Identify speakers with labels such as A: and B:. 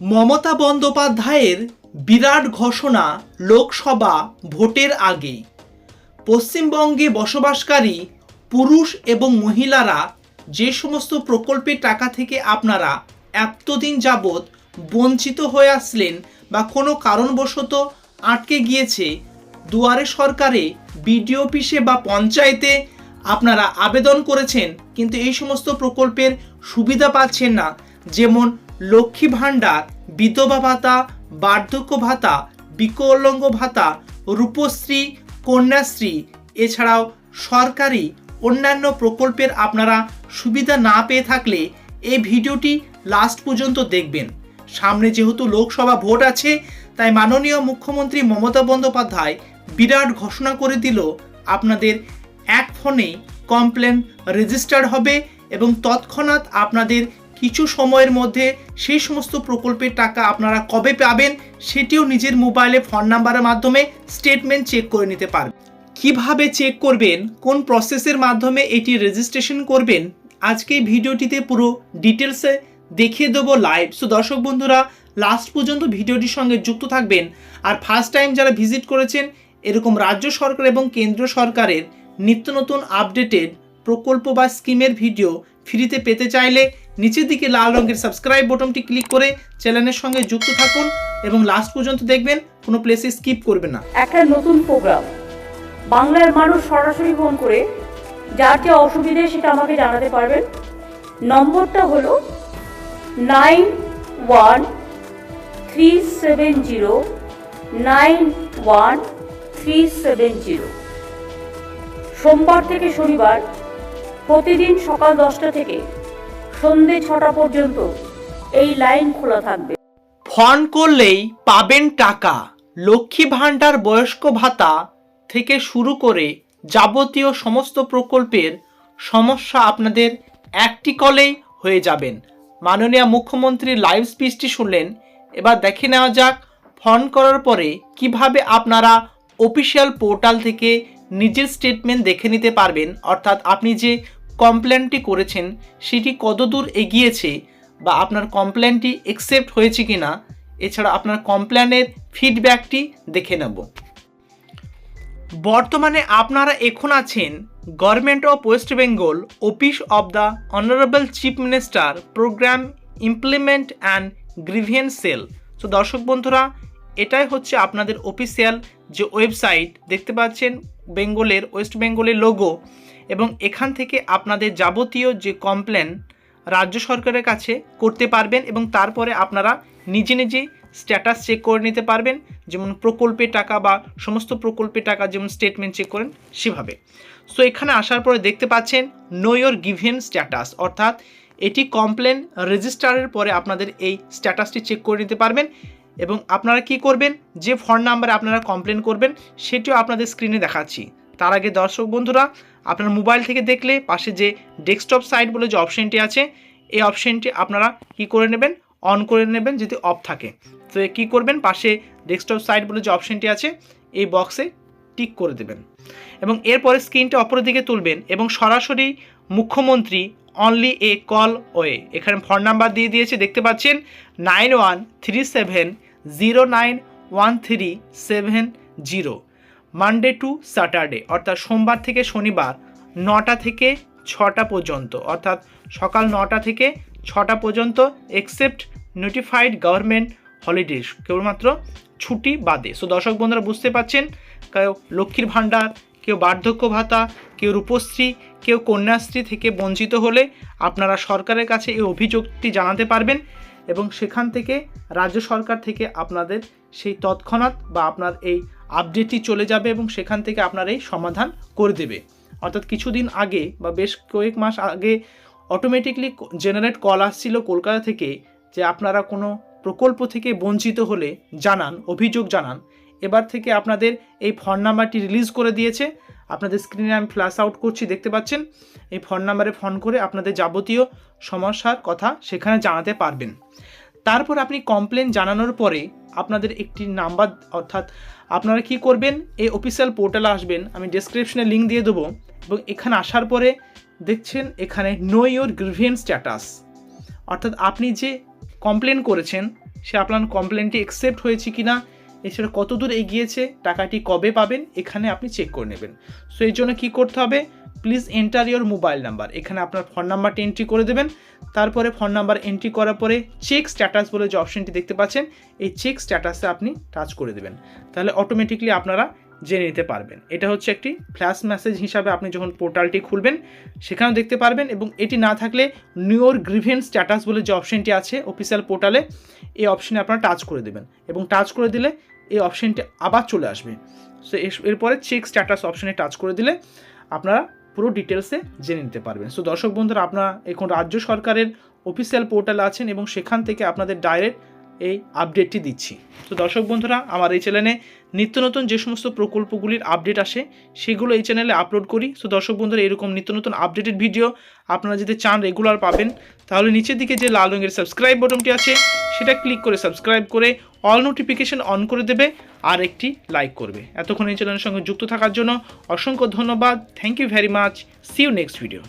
A: মমতা বন্দ্যোপাধ্যায়ের বিরাট ঘোষণা লোকসভা ভোটের আগে। পশ্চিমবঙ্গে বসবাসকারী পুরুষ এবং মহিলারা যে সমস্ত প্রকল্পের টাকা থেকে আপনারা এতদিন যাবৎ বঞ্চিত হয়ে আসলেন বা কোনো কারণবশত আটকে গিয়েছে, দুয়ারে সরকারে, বিডিও অফিসে বা পঞ্চায়েতে আপনারা আবেদন করেছেন, কিন্তু এই সমস্ত প্রকল্পের সুবিধা পাচ্ছেন না। যেমন লক্ষ্মী ভাণ্ডার, বিধবা ভাতা, বার্ধক্য ভাতা, বিকলাঙ্গ ভাতা, রূপশ্রী, কন্যাশ্রী, এছাড়াও সরকারি অন্যান্য প্রকল্পের আপনারা সুবিধা না পেয়ে থাকলে এই ভিডিওটি লাস্ট পর্যন্ত দেখবেন। সামনে যেহেতু লোকসভা ভোট আছে, তাই মাননীয় মুখ্যমন্ত্রী মমতা বন্দ্যোপাধ্যায় বিরাট ঘোষণা করে দিল, আপনাদের এক ফোনে কমপ্লেন রেজিস্টার হবে এবং তৎক্ষণাৎ আপনাদের কিছু সময়ের মধ্যে সেই সমস্ত প্রকল্পের টাকা আপনারা কবে পাবেন সেটিও নিজের মোবাইলে ফোন নাম্বারের মাধ্যমে স্টেটমেন্ট চেক করে নিতে পারবেন। কীভাবে চেক করবেন, কোন প্রসেসের মাধ্যমে এটি রেজিস্ট্রেশন করবেন, আজকে ভিডিওটিতে পুরো ডিটেলসে দেখিয়ে দেবো লাইভ সো দর্শক বন্ধুরা লাস্ট পর্যন্ত ভিডিওটির সঙ্গে যুক্ত থাকবেন। আর ফার্স্ট টাইম যারা ভিজিট করেছেন, এরকম রাজ্য সরকার এবং কেন্দ্র সরকারের নিত্য নতুন আপডেটেড প্রকল্প বা স্কিমের ভিডিও ফ্রিতে পেতে চাইলে নিচের দিকে লাল রঙের সাবস্ক্রাইব বটনটি ক্লিক করে চ্যানেলের সঙ্গে যুক্ত থাকুন এবং লাস্ট পর্যন্ত দেখবেন, কোনো প্লেসে স্কিপ করবে না।
B: একটা নতুন প্রোগ্রাম বাংলার মানুষ সরাসরি ফোন করে যার যে অসুবিধে সেটা আমাকে জানাতে পারবেন। নম্বরটা হলো nine one three seven zero nine one three seven zero সোমবার থেকে শনিবার প্রতিদিন সকাল দশটা থেকে সন্ধে ছটা পর্যন্ত এই লাইন খোলা থাকবে।
A: ফোন করলেই পাবেন টাকা। লক্ষ্মী ভাণ্ডার বয়স্ক ভাতা থেকে শুরু করে যাবতীয় সমস্ত প্রকল্পের সমস্যা আপনাদের একটি কলেই হয়ে যাবেন। মাননীয় মুখ্যমন্ত্রীর লাইভ স্পিচটি শুনলেন। এবার দেখে নেওয়া যাক ফোন করার পরে কীভাবে আপনারা অফিসিয়াল পোর্টাল থেকে নিজের স্টেটমেন্ট দেখে নিতে পারবেন। অর্থাৎ আপনি যে কমপ্লেনটি করেছেন, সেটি কতদূর এগিয়েছে বা আপনার কমপ্লেনটি একসেপ্ট হয়েছে কিনা, এছাড়া আপনার কমপ্লেনের ফিডব্যাকটি দেখে নেব। বর্তমানে আপনারা এখন আছেন government of West Bengal office of the honourable chief minister programme implement and grievance cell তো দর্শক বন্ধুরা, এটাই হচ্ছে আপনাদের অফিসিয়াল যে ওয়েবসাইট দেখতে পাচ্ছেন বেঙ্গলের ওয়েস্ট বেঙ্গলের লোগো এবং এখান থেকে আপনাদের যাবতীয় যে কমপ্লেন রাজ্য সরকারের কাছে করতে পারবেন এবং তারপরে আপনারা নিজে নিজে স্ট্যাটাস চেক করে নিতে পারবেন। যেমন প্রকল্পের টাকা বা সমস্ত প্রকল্পের টাকা যেমন স্টেটমেন্ট চেক করেন সেভাবে। সো এখানে আসার পরে দেখতে পাচ্ছেন নো ইয়োর গিভেন স্ট্যাটাস অর্থাৎ এটি কমপ্লেন রেজিস্টারের পরে আপনাদের এই স্ট্যাটাসটি চেক করে নিতে পারবেন এবং আপনারা কি করবেন? যে ফোন নাম্বারে আপনারা কমপ্লেন করবেন, সেটিও আপনাদের স্ক্রিনে দেখাচ্ছি। তার আগে দর্শক বন্ধুরা আপনার মোবাইল থেকে দেখলে পাশে যে ডেস্কটপ সাইট বলে যে অপশনটি আছে, এই অপশনটি আপনারা কি করে নেবেন? অন করে নেবেন যদি অফ থাকে। তো কী করবেন? পাশে ডেস্কটপ সাইট বলে যে অপশনটি আছে, এই বক্সে টিক করে দেবেন। এবং এরপরে স্ক্রিনটা অপর দিকে তুলবেন এবং সরাসরি মুখ্যমন্ত্রী অনলি এ কল ওয়ে এখানে ফোন নাম্বার দিয়ে দিয়েছে, দেখতে পাচ্ছেন? Nine one three seven zero nine one three seven zero Monday to Saturday অর্থাৎ সোমবার থেকে শনিবার নটা থেকে ছটা পর্যন্ত, অর্থাৎ সকাল নটা থেকে ছটা পর্যন্ত এক্সেপ্ট নোটিফাইড গভর্নমেন্ট হলিডেজ কেবলমাত্র ছুটি বাদে। সো দর্শক বন্ধুরা, বুঝতে পাচ্ছেন কেউ লক্ষ্মীর ভাণ্ডার, কেউ বার্ধক্য ভাতা, কেউ রূপশ্রী, কেউ কন্যাশ্রী থেকে বঞ্চিত হলে আপনারা সরকারের কাছে এই অভিযোগটি জানাতে পারবেন এবং সেখান থেকে রাজ্য সরকার থেকে আপনাদের সেই তৎক্ষণাৎ বা আপনার এই আপডেটটি চলে যাবে এবং সেখান থেকে আপনার এই সমাধান করে দেবে। অর্থাৎ কিছুদিন আগে বা বেশ কয়েক মাস আগে অটোমেটিকলি জেনারেট কল আসছিল কলকাতা থেকে যে আপনারা কোনো প্রকল্প থেকে বঞ্চিত হলে জানান, অভিযোগ জানান। এবার থেকে আপনাদের এই ফোন নাম্বারটি রিলিজ করে দিয়েছে। আপনাদের স্ক্রিনে আমি ফ্ল্যাশ আউট করছি, দেখতে পাচ্ছেন? এই ফোন নাম্বারে ফোন করে আপনাদের যাবতীয় সমস্যার কথা সেখানে জানাতে পারবেন। তারপর আপনি কমপ্লেন জানানোর পরে আপনাদের একটি নাম্বার অর্থাৎ আপনারা কি করবেন? এই অফিসিয়াল পোর্টালে আসবেন। আমি ডেসক্রিপশনে লিঙ্ক দিয়ে দেবো এবং এখানে আসার পরে দেখছেন এখানে নো ইয়োর গ্রিভিয়েন্স স্ট্যাটাস অর্থাৎ আপনি যে কমপ্লেন করেছেন, সে আপনার কমপ্লেনটি অ্যাকসেপ্ট হয়েছে কি না এছাড়া কত দূর এগিয়েছে, টাকাটি কবে পাবেন, এখানে আপনি চেক করে নেবেন। সো এর জন্য কী করতে হবে? Please enter your mobile number এখানে আপনার ফোন নাম্বারটি এন্ট্রি করে দেবেন। তারপরে ফোন নাম্বার এন্ট্রি করার পরে চেক স্ট্যাটাস বলে যে অপশনটি দেখতে পাচ্ছেন, এই চেক স্ট্যাটাসে আপনি টাচ করে দেবেন। তাহলে অটোমেটিকলি আপনারা জেনে নিতে পারবেন। এটা হচ্ছে একটি ফ্ল্যাশ মেসেজ হিসাবে আপনি যখন পোর্টালটি খুলবেন, সেখানেও দেখতে পারবেন এবং এটি না থাকলে নিউর গ্রিভেন স্ট্যাটাস বলে যে অপশনটি আছে অফিসিয়াল পোর্টালে এই অপশনে আপনারা টাচ করে দেবেন এবং টাচ করে দিলে এই অপশনটি আবার চলে আসবে। সো এরপরে চেক স্ট্যাটাস অপশনে টাচ করে দিলে আপনারা পুরো ডিটেলসে জেনে নিতে পারবেন। সো দর্শক বন্ধুরা, আপনারা এখন রাজ্য সরকারের অফিসিয়াল পোর্টালে আছেন এবং সেখান থেকে আপনাদের ডাইরেক্ট এই আপডেটটি দিচ্ছি। তো দর্শক বন্ধুরা, আমার এই চ্যানেলে নিত্য নতুন যে সমস্ত প্রকল্পগুলির আপডেট আসে, সেগুলো এই চ্যানেলে আপলোড করি। সো দর্শক বন্ধুরা, এরকম নিত্য নতুন আপডেটেড ভিডিও আপনারা যদি চান রেগুলার পাবেন, তাহলে নিচের দিকে যে লাল রঙের সাবস্ক্রাইব বটনটি আছে সেটা ক্লিক করে সাবস্ক্রাইব করে অল নোটিফিকেশন অন করে দেবে আর একটি লাইক করবে। এতক্ষণ এই চ্যানেলের সঙ্গে যুক্ত থাকার জন্য অসংখ্য ধন্যবাদ। Thank you very much see you next video